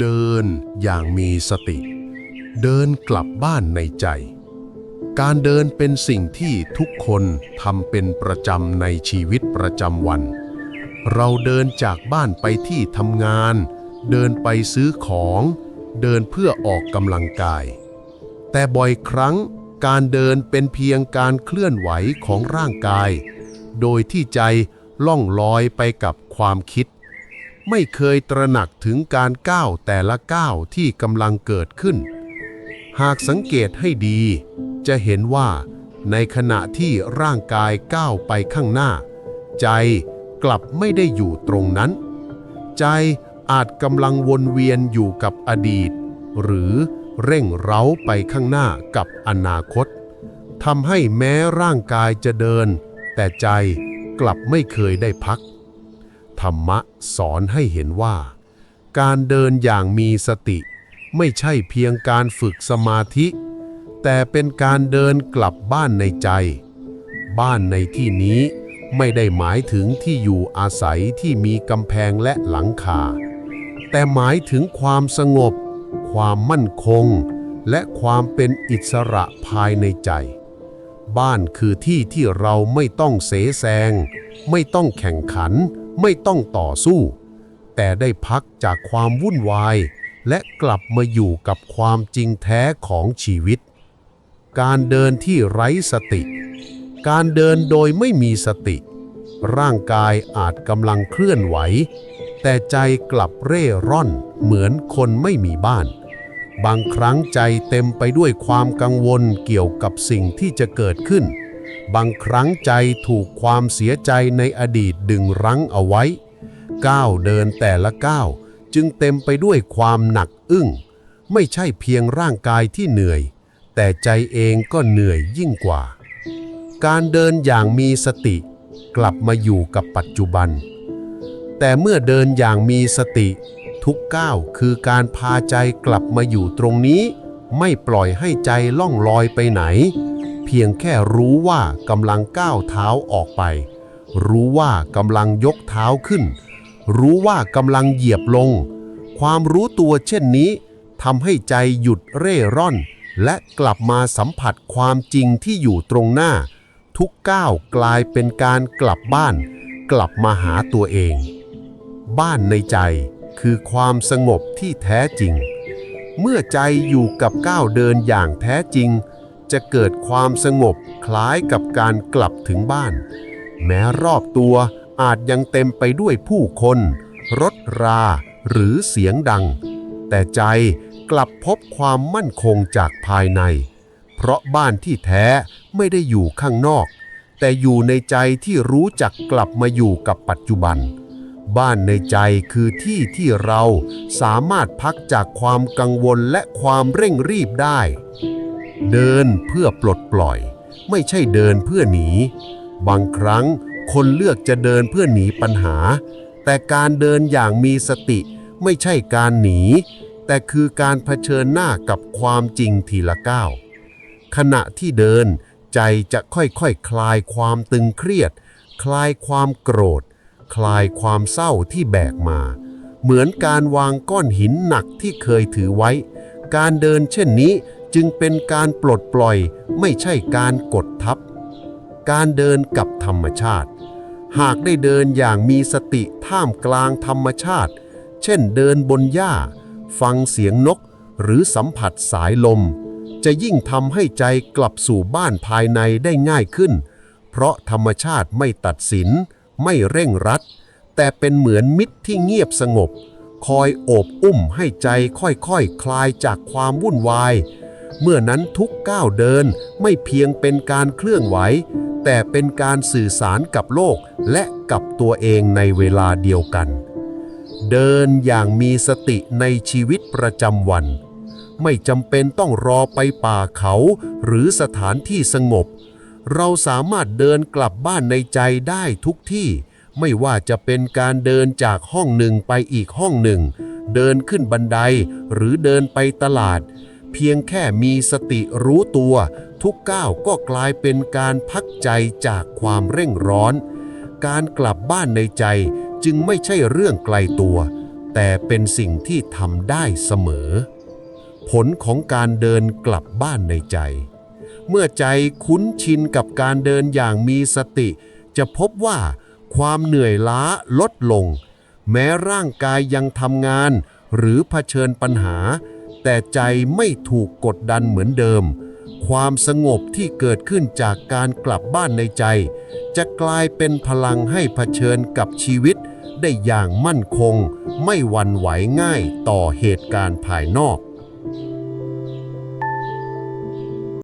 เดินอย่างมีสติ เดินกลับบ้านในใจ การเดินเป็นสิ่งที่ทุกคนทำเป็นประจำในชีวิตประจำวัน เราเดินจากบ้านไปที่ทำงาน เดินไปซื้อของ เดินเพื่อออกกำลังกาย แต่บ่อยครั้งการเดินเป็นเพียงการเคลื่อนไหวของร่างกาย โดยที่ใจล่องลอยไปกับความคิด ไม่เคยตระหนักถึงการก้าวแต่ละก้าวที่กำลังเกิดขึ้น หากสังเกตให้ดี จะเห็นว่า ในขณะที่ร่างกายก้าวไปข้างหน้า ใจกลับไม่ได้อยู่ตรงนั้น ใจอาจกำลังวนเวียนอยู่กับอดีต หรือเร่งเร้าไปข้างหน้ากับอนาคตทำให้แม้ร่างกายจะเดิน แต่ใจกลับไม่เคยได้พัก ธรรมะสอนให้เห็นว่า การเดินอย่างมีสติ ไม่ใช่เพียงการฝึกสมาธิ แต่เป็นการเดินกลับบ้านในใจ บ้านในที่นี้ไม่ได้หมายถึงที่อยู่อาศัยที่มีกำแพงและหลังคา แต่หมายถึงความสงบ ความมั่นคง และความเป็นอิสระภายในใจ บ้านคือที่ที่เราไม่ต้องเสแสร้งไม่ต้องแข่งขัน ไม่ต้องต่อสู้ แต่ได้พักจากความวุ่นวาย และกลับมาอยู่กับความจริงแท้ของชีวิต การเดินที่ไร้สติ การเดินโดยไม่มีสติ ร่างกายอาจกำลังเคลื่อนไหว แต่ใจกลับเร่ร่อนเหมือนคนไม่มีบ้านบางครั้งใจเต็มไปด้วยความกังวลเกี่ยวกับสิ่งที่จะเกิดขึ้น บางครั้งใจถูกความเสียใจในอดีตดึงรั้งเอาไว้ ก้าวเดินแต่ละก้าวจึงเต็มไปด้วยความหนักอึ้ง ไม่ใช่เพียงร่างกายที่เหนื่อย แต่ใจเองก็เหนื่อยยิ่งกว่า การเดินอย่างมีสติ กลับมาอยู่กับปัจจุบัน แต่เมื่อเดินอย่างมีสติ ทุกก้าวคือการพาใจกลับมาอยู่ตรงนี้ ไม่ปล่อยให้ใจล่องลอยไปไหน เพียงแค่รู้ว่ากำลังก้าวเท้าออกไป รู้ว่ากำลังยกเท้าขึ้น รู้ว่ากำลังเหยียบลง ความรู้ตัวเช่นนี้ทำให้ใจหยุดเร่ร่อน และกลับมาสัมผัสความจริงที่อยู่ตรงหน้า ทุกก้าวกลายเป็นการกลับบ้าน กลับมาหาตัวเอง บ้านในใจคือความสงบที่แท้จริง เมื่อใจอยู่กับก้าวเดินอย่างแท้จริง จะเกิดความสงบคล้ายกับการกลับถึงบ้าน แม้รอบตัวอาจยังเต็มไปด้วยผู้คน รถราหรือเสียงดัง แต่ใจกลับพบความมั่นคงจากภายใน เพราะบ้านที่แท้ไม่ได้อยู่ข้างนอก แต่อยู่ในใจที่รู้จักกลับมาอยู่กับปัจจุบัน บ้านในใจคือที่ที่เราสามารถพักจากความกังวลและความเร่งรีบได้ เดินเพื่อปลดปล่อย ไม่ใช่เดินเพื่อหนี บางครั้งคนเลือกจะเดินเพื่อหนีปัญหา แต่การเดินอย่างมีสติไม่ใช่การหนี แต่คือการเผชิญหน้ากับความจริงทีละก้าวขณะที่เดินใจจะค่อยๆคคลายความตึงเครียด คลายความโกรธ คลายความเศร้าที่แบกมา เหมือนการวางก้อนหินหนักที่เคยถือไว้ การเดินเช่นนี้ จึงเป็นการปลดปล่อยไม่ใช่การกดทับ การเดินกับธรรมชาติ หากได้เดินอย่างมีสติท่ามกลางธรรมชาติ เช่นเดินบนหญ้า ฟังเสียงนก หรือสัมผัสสายลม จะยิ่งทำให้ใจกลับสู่บ้านภายในได้ง่ายขึ้น เพราะธรรมชาติไม่ตัดสิน ไม่เร่งรัด แต่เป็นเหมือนมิตรที่เงียบสงบ คอยโอบอุ้มให้ใจค่อยๆคคลายจากความวุ่นวาย เมื่อนั้นทุกก้าวเดินไม่เพียงเป็นการเคลื่อนไหว แต่เป็นการสื่อสารกับโลกและกับตัวเองในเวลาเดียวกัน เดินอย่างมีสติในชีวิตประจำวัน ไม่จำเป็นต้องรอไปป่าเขาหรือสถานที่สงบ เราสามารถเดินกลับบ้านในใจได้ทุกที่ ไม่ว่าจะเป็นการเดินจากห้องหนึ่งไปอีกห้องหนึ่ง เดินขึ้นบันไดหรือเดินไปตลาด เพียงแค่มีสติรู้ตัว ทุกก้าวก็กลายเป็นการพักใจจากความเร่งร้อน การกลับบ้านในใจจึงไม่ใช่เรื่องไกลตัว แต่เป็นสิ่งที่ทำได้เสมอ ผลของการเดินกลับบ้านในใจ เมื่อใจคุ้นชินกับการเดินอย่างมีสติ จะพบว่าความเหนื่อยล้าลดลง แม้ร่างกายยังทำงาน หรือเผชิญปัญหา แต่ใจไม่ถูกกดดันเหมือนเดิม ความสงบที่เกิดขึ้นจากการกลับบ้านในใจ จะกลายเป็นพลังให้เผชิญกับชีวิตได้อย่างมั่นคง ไม่หวั่นไหวง่ายต่อเหตุการณ์ภายนอก